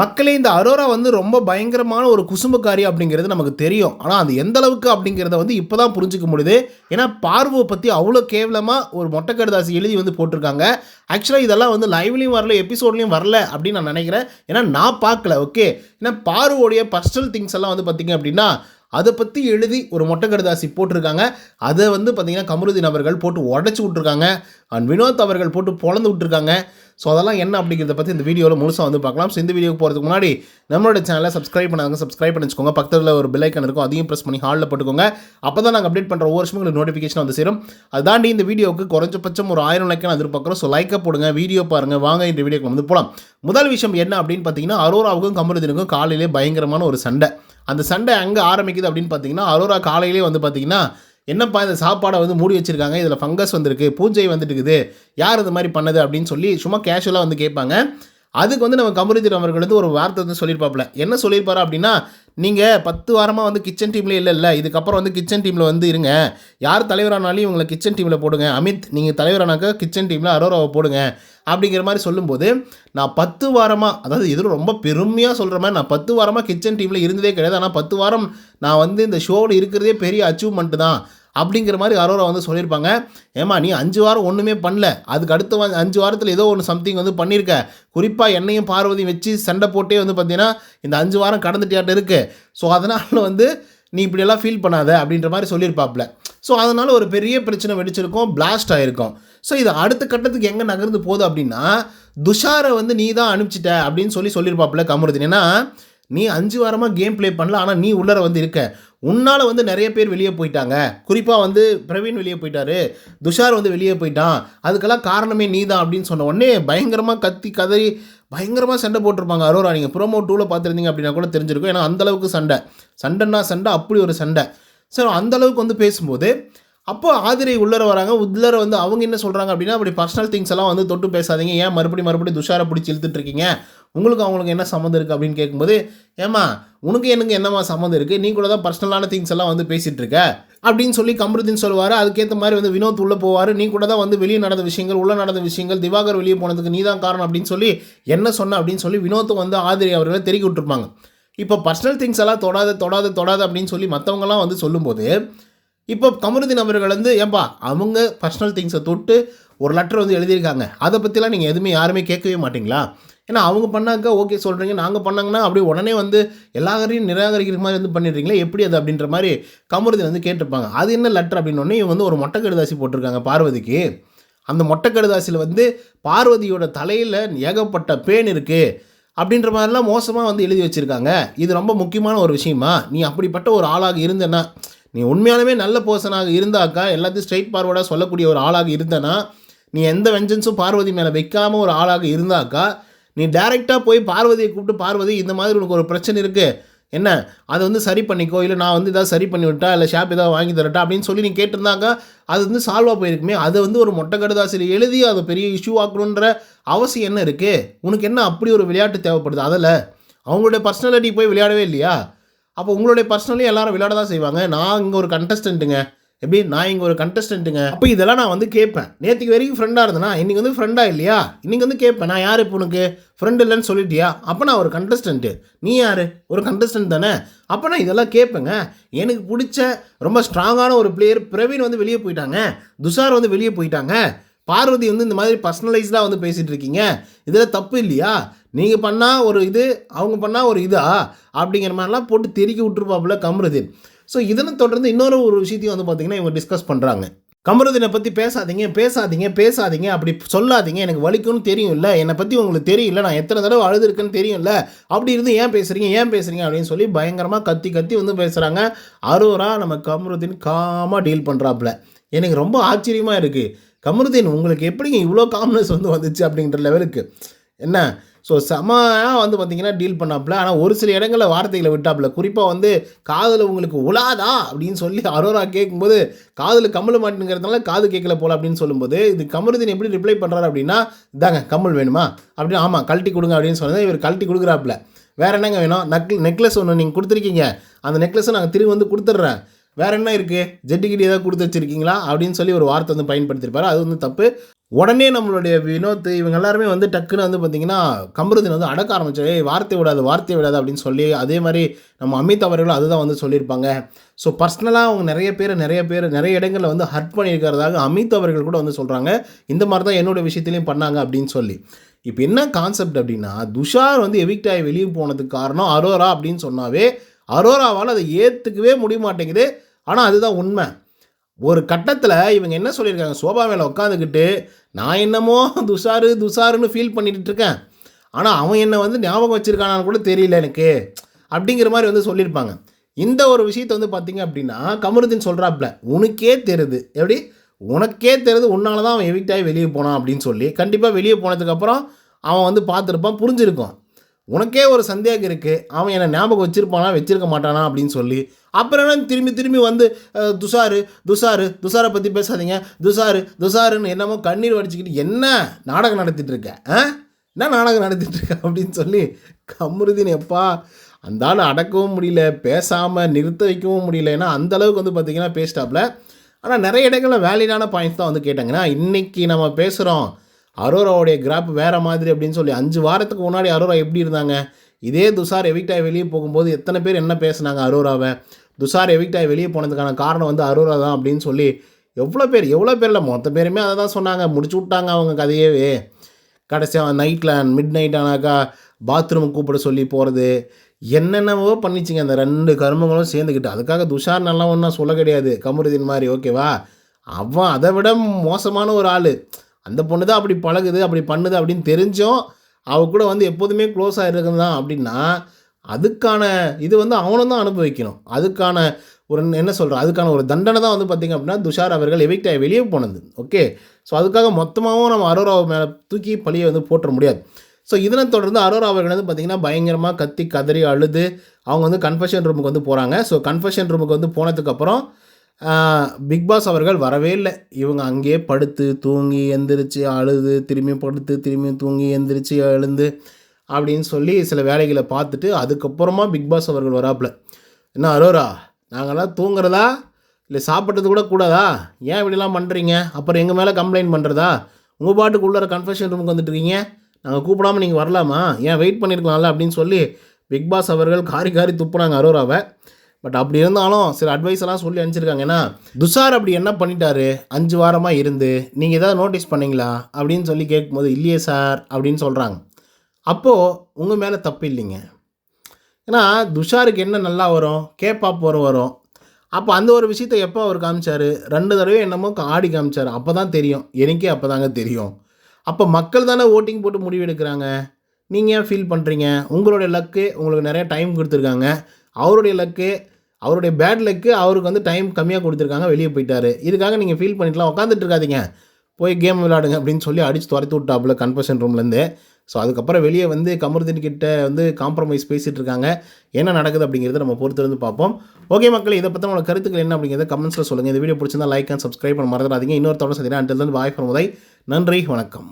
மக்களே இந்த அரோரா வந்து ரொம்ப பயங்கரமான ஒரு குசும்புக்காரி அப்படிங்கிறது நமக்கு தெரியும். ஆனால் அது எந்த அளவுக்கு அப்படிங்கிறத வந்து இப்போ தான் புரிஞ்சுக்க முடியுது. ஏன்னா பார்வை பற்றி அவ்வளோ கேவலமாக ஒரு மொட்டைக்கடுதாசி எழுதி வந்து போட்டிருக்காங்க. ஆக்சுவலாக இதெல்லாம் வந்து லைவ்லையும் வரல எபிசோட்லையும் வரல அப்படின்னு நான் நினைக்கிறேன். ஏன்னா நான் பார்க்கல ஓகே ஏன்னா பார்வோடைய பர்சனல் திங்ஸ் எல்லாம் வந்து பார்த்திங்க அப்படின்னா அதை பற்றி எழுதி ஒரு மொட்டைக்கடுதாசி போட்டிருக்காங்க. அதை வந்து பார்த்திங்கன்னா கமருதீன் அவர்கள் போட்டு உடச்சி விட்ருக்காங்க அண்ட் வினோத் அவர்கள் போட்டு பொழந்து விட்ருக்காங்க ஸோ அதெல்லாம் என்ன அப்படிங்கிறத பற்றி இந்த வீடியோவில் முழுசாக வந்து பார்க்கலாம். ஸோ இந்த வீடியோக்கு போகிறதுக்கு முன்னாடி நம்மளோட சேனலை சப்ஸ்கிரைப் பண்ணாங்க சப்ஸ்கிரைப் பண்ணி வச்சுக்கோங்க பக்கத்தில் ஒரு பில்லைக்கன் இருக்கும் அதையும் ப்ரெஸ் பண்ணி ஹாலில் போட்டுக்கோங்க. அப்போ தான் நாங்கள் அப்டேட் பண்ணுற ஒவ்வொரு வருஷமும் உங்களுக்கு நோட்டிஃபிகேஷன் வந்து சேரும். அது தாண்டி இந்த வீடியோவுக்கு குறைஞ்சபட்சம் ஒரு ஆயிரம் லைக்கன் எதிர்பார்க்குறோம். ஸோ லைக்கை போடுங்க வீடியோ பாருங்கள் வாங்க இந்த வீடியோக்கு வந்து போகலாம் முதல் விஷயம் என்ன அப்படின்னு பார்த்தீங்கன்னா அரோராவுக்கும் கமருதீனுக்கும் காலையிலே பயங்கரமான ஒரு சண்டை. அந்த சண்டை எங்கே ஆரம்பிக்குது அப்படின்னு பார்த்தீங்கன்னா அரோரா காலையிலே வந்து பார்த்தீங்கன்னா என்னப்பா இந்த சாப்பாடை வந்து மூடி வச்சுருக்காங்க? இதில் ஃபங்கஸ் வந்திருக்கு பூஜை வந்துட்டு இருக்குது. யார் இது மாதிரி பண்ணது அப்படின்னு சொல்லி சும்மா கேஷுவலாக வந்து கேட்பாங்க. அதுக்கு வந்து நம்ம கமருதீன் அவர்கள் வந்து ஒரு வார்த்தை வந்து சொல்லியிருப்பாப்புல. என்ன சொல்லியிருப்பாரு அப்படின்னா நீங்கள் பத்து வாரமாக வந்து கிச்சன் டீம்லேயே இல்லை இல்லை இதுக்கப்புறம் வந்து கிச்சன் டீமில் வந்து இருங்க. யார் தலைவரானாலும் இவங்களை கிச்சன் டீமில் போடுங்க. அமித் நீங்கள் தலைவரானாக்கா கிச்சன் டீமில் அரோராவை போடுங்க. அப்படிங்கிற மாதிரி சொல்லும்போது நான் பத்து வாரமாக அதாவது இதில் ரொம்ப பெருமையாக சொல்கிற மாதிரி நான் பத்து வாரமாக கிச்சன் டீமில் இருந்ததே கிடையாது. ஆனால் பத்து வாரம் நான் வந்து இந்த ஷோவில் இருக்கிறதே பெரிய அச்சீவ்மெண்ட்டு தான். அப்படிங்கிற மாதிரி அரோரா வந்து சொல்லியிருப்பாங்க. ஏமா நீ அஞ்சு வாரம் ஒன்றுமே பண்ணல. அதுக்கு அடுத்த வா- அஞ்சு வாரத்தில் ஏதோ ஒன்று சம்திங் வந்து பண்ணியிருக்க. குறிப்பாக என்னையும் பார்வதியும் வச்சு சண்டை போட்டே வந்து பார்த்தீங்கன்னா இந்த அஞ்சு வாரம் கடந்துட்டியாட்ட இருக்குது ஸோ அதனால் வந்து நீ இப்படியெல்லாம் ஃபீல் பண்ணாத அப்படின்ற மாதிரி சொல்லியிருப்பாப்ல. ஸோ அதனால் ஒரு பெரிய பிரச்சனை வெடிச்சிருக்கும் பிளாஸ்ட் ஆகிருக்கும் ஸோ இது அடுத்த கட்டத்துக்கு எங்கே நகர்ந்து போகுது அப்படின்னா துஷாரை வந்து நீ தான் அனுப்பிச்சிட்ட அப்படின்னு சொல்லி சொல்லியிருப்பாப்புல கமருதீன். ஏன்னா நீ அஞ்சு வாரமாக கேம் ப்ளே பண்ணல ஆனால் நீ உள்ளர வந்து இருக்க. உன்னால் வந்து நிறைய பேர் வெளியே போயிட்டாங்க. குறிப்பாக வந்து பிரவீன் வெளியே போயிட்டாரு. துஷார் வந்து வெளியே போயிட்டான். அதுக்கெல்லாம் காரணமே நீ தான் அப்படின்னு சொன்ன உடனே பயங்கரமாக கத்தி கதறி பயங்கரமாக சண்டை போட்டிருப்பாங்க அரோரா. நீங்கள் ப்ரோமோ டூவில் பார்த்துருந்தீங்க அப்படின்னா கூட தெரிஞ்சிருக்கும். ஏன்னா அந்த அளவுக்கு சண்டை. சண்டைன்னா சண்டை அப்படி ஒரு சண்டை. ஸோ அந்த அளவுக்கு வந்து பேசும்போது அப்போ ஆதிரை உள்ளர வராங்க உள்ளர வந்து அவங்க என்ன சொல்கிறாங்க அப்படின்னா அப்படி பர்சனல் திங்ஸ் எல்லாம் வந்து தொட்டு பேசாதீங்க. ஏன் மறுபடியும் மறுபடியும் துஷாரை பிடிச்சி இழுத்துட்ருக்கீங்க உங்களுக்கு அவங்களுக்கு என்ன சம்மந்தம் இருக்குது அப்படின்னு கேட்கும்போது ஏமா உனக்கு எனக்கு என்னம்மா சம்மந்தம் இருக்குது நீ கூட தான் பர்சனலான திங்ஸ் எல்லாம் வந்து பேசிகிட்டு இருக்க. அப்படின்னு சொல்லி கமருதீன் சொல்லுவார். அதுக்கேற்ற மாதிரி வந்து வினோத் உள்ளே போவார். நீ கூட தான் வந்து வெளியே நடந்த விஷயங்கள் உள்ளே நடந்த விஷயங்கள் திவாகர் வெளியே போனதுக்கு நீ தான் காரணம் அப்படின்னு சொல்லி என்ன சொன்ன அப்படின்னு சொல்லி வினோத்தும் வந்து ஆதிரி அவர்களை தெருக்கி விட்டுருப்பாங்க. இப்போ பர்சனல் திங்ஸ் எல்லாம் தொடாத தொடாத தொடாத அப்படின்னு சொல்லி மற்றவங்கலாம் வந்து சொல்லும்போது இப்போ கமருதீன் அவர்கள் வந்து ஏன்பா அவங்க பர்சனல் திங்ஸை தொட்டு ஒரு லெட்டர் வந்து எழுதியிருக்காங்க. அதை பற்றிலாம் நீங்கள் எதுவுமே யாருமே கேட்கவே மாட்டிங்களா? ஏன்னா அவங்க பண்ணாக்க ஓகே சொல்கிறீங்க நாங்கள் பண்ணாங்கன்னா அப்படியே உடனே வந்து எல்லாரையும் நிராகரிக்கிற மாதிரி வந்து பண்ணிடுறீங்களே எப்படி அது அப்படின்ற மாதிரி கமருதீன் வந்து கேட்டிருப்பாங்க. அது என்ன லெட்டர் அப்படின்னோடனே இவங்க வந்து ஒரு மொட்டை கடுதாசி போட்டிருக்காங்க பார்வதிக்கு. அந்த மொட்டை கடுதாசியில் வந்து பார்வதியோட தலையில் ஏகப்பட்ட பேன் இருக்குது அப்படின்ற மாதிரிலாம் மோசமாக வந்து எழுதி வச்சுருக்காங்க. இது ரொம்ப முக்கியமான ஒரு விஷயமா நீ அப்படிப்பட்ட ஒரு ஆளாக இருந்தேன்னா நீ உண்மையாலுமே நல்ல பர்சனாக இருந்தாக்கா எல்லாத்தையும் ஸ்ட்ரைட் பார்வர்டாக சொல்லக்கூடிய ஒரு ஆளாக இருந்தனா நீ எந்த வெஞ்சன்ஸும் பார்வதி மேலே வைக்காமல் ஒரு ஆளாக இருந்தாக்கா நீ டைரெக்டாக போய் பார்வதியை கூப்பிட்டு பார்வதி இந்த மாதிரி உனக்கு ஒரு பிரச்சனை இருக்குது என்ன? அதை வந்து சரி பண்ணிக்கோ. இல்லை நான் வந்து ஏதாவது சரி பண்ணி விட்டா இல்லை ஷாப் ஏதாவது வாங்கி தரட்டா அப்படின்னு சொல்லி நீ கேட்டிருந்தாக்கா அது வந்து சால்வாக போயிருக்குமே. அதை வந்து ஒரு மொட்டை கடுதாசிரியர் எழுதி அதை பெரிய இஷ்யூ ஆக்கணுன்ற அவசியம் என்ன இருக்குது உனக்கு என்ன அப்படி ஒரு விளையாட்டு தேவைப்படுது? அதில் அவங்களுடைய பர்சனாலிட்டி போய் விளையாடவே இல்லையா? அப்போ உங்களுடைய பர்சனலி எல்லாரும் விளையாட தான் செய்வாங்க. நான் இங்கே ஒரு கண்டஸ்டன்ட்டுங்க எப்படி? நான் இங்கே ஒரு கண்டஸ்டன்ட்டுங்க அப்போ இதெல்லாம் நான் வந்து கேட்பேன். நேற்றுக்கு வரைக்கும் ஃப்ரெண்டாக இருந்தேனா? இன்றைக்கி வந்து ஃப்ரெண்டாக இல்லையா? இன்றைக்கி வந்து கேட்பேன். நான் யார் இப்போ உனக்கு? ஃப்ரெண்டு இல்லைன்னு சொல்லிட்டியா? அப்போ நான் ஒரு கண்டஸ்டன்ட்டு நீ யார்? ஒரு கண்டஸ்டன்ட் தானே? அப்போ நான் இதெல்லாம் கேட்பேங்க. எனக்கு பிடிச்ச ரொம்ப ஸ்ட்ராங்கான ஒரு பிளேயர் பிரவீன் வந்து வெளியே போயிட்டாங்க. துஷார் வந்து வெளியே போயிட்டாங்க. பார்வதி வந்து இந்த மாதிரி பர்சனலைஸ்டாக வந்து பேசிகிட்டு இருக்கீங்க இதில் தப்பு இல்லையா? நீங்கள் பண்ணால் ஒரு இது அவங்க பண்ணால் ஒரு இதா? அப்படிங்கிற மாதிரிலாம் போட்டு தெருக்கி விட்டுருப்பாப்புல கமருதீன். ஸோ இதனை தொடர்ந்து இன்னொரு ஒரு விஷயத்தையும் வந்து பார்த்தீங்கன்னா இவங்க டிஸ்கஸ் பண்ணுறாங்க கமருதீனை பற்றி பேசாதீங்க பேசாதீங்க பேசாதீங்க அப்படி சொல்லாதீங்க. எனக்கு வலிக்கும்னு இல்லை என்னை பற்றி உங்களுக்கு தெரியல. நான் எத்தனை தடவை அழுதுருக்குன்னு தெரியும்ல. அப்படி இருந்து ஏன் பேசுகிறீங்க ஏன் பேசுகிறீங்க அப்படின்னு சொல்லி பயங்கரமாக கத்தி கத்தி வந்து பேசுகிறாங்க அரோரா நம்ம கமருதீன் காமாக டீல் பண்ணுறாப்புல எனக்கு ரொம்ப ஆச்சரியமாக இருக்குது கமருதீன் உங்களுக்கு எப்படிங்க இவ்வளோ காம்னஸ் வந்து வந்துச்சு அப்படின்ற லெவலுக்கு என்ன? ஸோ செமையாக வந்து பார்த்தீங்கன்னா டீல் பண்ணாப்புல. ஆனால் ஒரு சில இடங்களில் வார்த்தைகளை விட்டாப்புல. குறிப்பாக வந்து காதில் உங்களுக்கு உலாதா? அப்படின்னு சொல்லி அரோரா கேட்கும்போது காதில் கமல் மாட்டுங்கிறதுனால காது கேட்கல போல அப்படின்னு சொல்லும்போது இது கமருதீன் எப்படி ரிப்ளை பண்ணுறாரு அப்படின்னா இதாங்க கமல் வேணுமா? அப்படின்னு ஆமாம் கழட்டி கொடுங்க அப்படின்னு சொன்னது இவர் கழட்டி கொடுக்குறாப்புல. வேற என்னங்க வேணும்? நெக் நெக்லஸ் ஒன்று நீங்கள் கொடுத்துருக்கீங்க. அந்த நெக்லஸை நாங்கள் திரும்பி வந்து கொடுத்துட்றேன். வேற என்ன இருக்குது ஜெட்டி ஏதாவது கொடுத்து வச்சிருக்கீங்களா? அப்படின்னு சொல்லி ஒரு வார்த்தை வந்து பயன்படுத்தியிருப்பாரு அது வந்து தப்பு. உடனே நம்மளுடைய வினோத் இவங்க எல்லாருமே வந்து டக்குன்னு வந்து பார்த்திங்கன்னா கமருதீன் வந்து அடக்க ஆரம்பிச்சு வார்த்தை விடாது வார்த்தை விடாது அப்படின்னு சொல்லி அதே மாதிரி நம்ம அமித் அவர்களும் அதுதான் வந்து சொல்லியிருப்பாங்க. ஸோ பர்சனலாக அவங்க நிறைய பேர் நிறைய பேர் நிறைய இடங்களில் வந்து ஹர்ட் பண்ணியிருக்கிறதாக அமித் அவர்கள் கூட வந்து சொல்கிறாங்க இந்த மாதிரி தான் என்னோட விஷயத்துலையும் பண்ணாங்க அப்படின்னு சொல்லி. இப்போ என்ன கான்செப்ட் அப்படின்னா துஷார் வந்து எவிக்ட் ஆகி வெளியே போனதுக்கு காரணம் அரோரா அப்படின்னு சொன்னாவே அரோராவால் அதை ஏற்றுக்கவே முடிய மாட்டேங்குது ஆனால் அதுதான் உண்மை. ஒரு கட்டத்தில் இவங்க என்ன சொல்லியிருக்காங்க? சோபா மேலே உட்காந்துக்கிட்டு நான் என்னமோ துஷாரு துஷாருன்னு ஃபீல் பண்ணிட்டு இருக்கேன். ஆனால் அவன் என்னை வந்து ஞாபகம் வச்சுருக்கானான்னு கூட தெரியல எனக்கு. அப்படிங்கிற மாதிரி வந்து சொல்லியிருப்பாங்க. இந்த ஒரு விஷயத்தை வந்து பார்த்தீங்க அப்படின்னா கமருதீன் சொல்கிறாப்புல உனக்கே தெரியுது எப்படி? உனக்கே தெரியுது உன்னால தான் அவன் எவிக்டாகி வெளியே போனான் அப்படின்னு சொல்லி கண்டிப்பாக வெளியே போனதுக்கப்புறம் அவன் வந்து பார்த்துருப்பான் புரிஞ்சிருக்கும். உனக்கே ஒரு சந்தேகம் இருக்குது அவன் என்னை ஞாபகம் வச்சுருப்பானா வச்சிருக்க மாட்டானா அப்படின்னு சொல்லி. அப்புறம் என்ன திரும்பி திரும்பி வந்து துஷாரு துஷாரு துஷாரை பற்றி பேசாதீங்க. துஷாரு துஷாருன்னு என்னமோ கண்ணீர் வடிச்சுக்கிட்டு என்ன நாடகம் நடத்திட்டு இருக்க? ஆ? என்ன நாடகம் நடத்திட்டு இருக்க அப்படின்னு சொல்லி கமருதீன் எப்பா அந்த ஆள் அடக்கவும் முடியல பேசாமல் நிறுத்த வைக்கவும் முடியல. ஏன்னா அந்தளவுக்கு வந்து பார்த்தீங்கன்னா பேசிட்டாப்ல. ஆனால் நிறைய இடங்களில் வேலிடான பாயிண்ட்ஸ் தான் வந்து கேட்டாங்கன்னா இன்றைக்கி நம்ம பேசுகிறோம் அரோராவுடைய கிராப் வேறு மாதிரி அப்படின்னு சொல்லி அஞ்சு வாரத்துக்கு முன்னாடி அரோரா எப்படி இருந்தாங்க? இதே துஷார் எவிக்டாய் வெளியே போகும்போது எத்தனை பேர் என்ன பேசுனாங்க அரோராவை? துஷார் எவிக்டாய் ஆகி வெளியே போனதுக்கான காரணம் வந்து அரோரா தான் அப்படின்னு சொல்லி எவ்வளோ பேர் எவ்வளோ பேரில் மொத்த பேருமே அதை தான் சொன்னாங்க. முடிச்சு விட்டாங்க அவங்க கதையவே. கடைசியாக நைட்டில் மிட் நைட் ஆனாக்கா பாத்ரூம் கூப்பிட சொல்லி போகிறது என்னென்னவோ பண்ணிச்சிங்க அந்த ரெண்டு கருமங்களும் சேர்ந்துக்கிட்டு அதுக்காக துஷார் நல்லா ஒன்றா சொல்ல கிடையாது. கமருதீன் மாதிரி ஓகேவா அவன் அதை விட மோசமான ஒரு ஆள். அந்த பொண்ணு தான் அப்படி பழகுது அப்படி பண்ணுது அப்படின்னு தெரிஞ்சும் அவ கூட வந்து எப்போதுமே க்ளோஸாக இருக்குதான் அப்படின்னா அதுக்கான இது வந்து அவனும் தான் அனுபவிக்கணும். அதுக்கான ஒரு என்ன சொல்கிறேன் அதுக்கான ஒரு தண்டனை தான் வந்து பார்த்திங்க அப்படின்னா துஷார் அவர்கள் எவிக்ட் ஆகி வெளியே போனது. ஓகே ஸோ அதுக்காக மொத்தமாகவும் நம்ம அரோராவை மேலே தூக்கி பழியை வந்து போட்டுற முடியாது. ஸோ இதனை தொடர்ந்து அரோரா அவர்கள் வந்து பார்த்திங்கன்னா பயங்கரமாக கத்தி கதறி அழுது அவங்க வந்து கன்ஃபெஷன் ரூமுக்கு வந்து போகிறாங்க ஸோ கன்ஃபெஷன் ரூமுக்கு வந்து போனதுக்கப்புறம் பிக் பாஸ் அவர்கள் வரவே இல்லை. இவங்க அங்கேயே படுத்து தூங்கி எந்திரிச்சு அழுது திரும்பி படுத்து திரும்பி தூங்கி எந்திரிச்சு எழுந்து அப்படின்னு சொல்லி சில வேலைகளை பார்த்துட்டு அதுக்கப்புறமா பிக் பாஸ் அவர்கள் வராப்புல. என்ன அரோரா நாங்கள்லாம் தூங்குறதா? இல்லை சாப்பிட்றது கூட கூடாதா? ஏன் இப்படிலாம் பண்ணுறீங்க அப்புறம் எங்கள் மேலே கம்ப்ளைண்ட் பண்ணுறதா உங்கள் பாட்டுக்கு உள்ளார கன்ஃபெஷன் ரூமுக்கு வந்துட்டு இருக்கீங்க? நாங்கள் கூப்பிடாம நீங்கள் வரலாமா? ஏன் வெயிட் பண்ணியிருக்கலாம்ல அப்படின்னு சொல்லி பிக் பாஸ் அவர்கள் காரி காரி துப்புனாங்க அரோராவை. பட் அப்படி இருந்தாலும் சில அட்வைஸ் எல்லாம் சொல்லி அனுப்பிச்சிருக்காங்க. ஏன்னா துஷார் அப்படி என்ன பண்ணிட்டாரு? அஞ்சு வாரமாக இருந்து நீங்கள் ஏதாவது நோட்டீஸ் பண்ணீங்களா? அப்படின்னு சொல்லி கேட்கும்போது இல்லையே சார் அப்படின்னு சொல்கிறாங்க அப்போது உங்கள் மேலே தப்பு இல்லைங்க. ஏன்னா துஷாருக்கு என்ன நல்லா வரும்? கேப்பாப் வரும் வரும். அப்போ அந்த ஒரு விஷயத்தை எப்போ அவர் காமிச்சாரு? ரெண்டு தடவை என்னமோ ஆடி காமிச்சார். அப்போ தான் தெரியும். எனக்கே அப்போ தாங்க தெரியும். அப்போ மக்கள் தானே ஓட்டிங் போட்டு முடிவு எடுக்கிறாங்க? நீங்கள் ஏன் ஃபீல் பண்ணுறீங்க உங்களுடைய லக்கு உங்களுக்கு நிறைய டைம் கொடுத்துருக்காங்க. அவருடைய லக்கு அவருடைய பேட் லக்கு அவருக்கு வந்து டைம் கம்மியாக கொடுத்துருக்காங்க வெளியே போயிட்டாரு. இதுக்காக நீங்கள் ஃபீல் பண்ணிக்கலாம் உட்காந்துட்டு இருக்காதிங்க. போய் கேம் விளையாடுங்க அப்படின்னு சொல்லி அடித்து துரத்தி விட்டாப்புல கன்ஃபர்ஷன் ரூம்லேருந்து ஸோ அதுக்கப்புறம் வெளியே வந்து கமருதீன் கிட்ட வந்து காம்ப்ரமைஸ் பேசிகிட்டு இருக்காங்க. என்ன நடக்குது அப்படிங்கிறத நம்ம பொறுத்திருந்து பார்ப்போம். ஓகே மக்கள் இதை பற்றி உங்களோட கருத்துக்கள் என்ன அப்படிங்கிறத கமெண்ட்ஸில் சொல்லுங்கள் இந்த வீடியோ பிடிச்சிருந்தா லைக் அண்ட் சப்ஸ்கிரைப் பண்ண மறந்துடாதீங்க. இன்னொரு தொடர்ந்து சந்தினா அண்டில் பாய் ஃப்ரம் முதல். நன்றி வணக்கம்.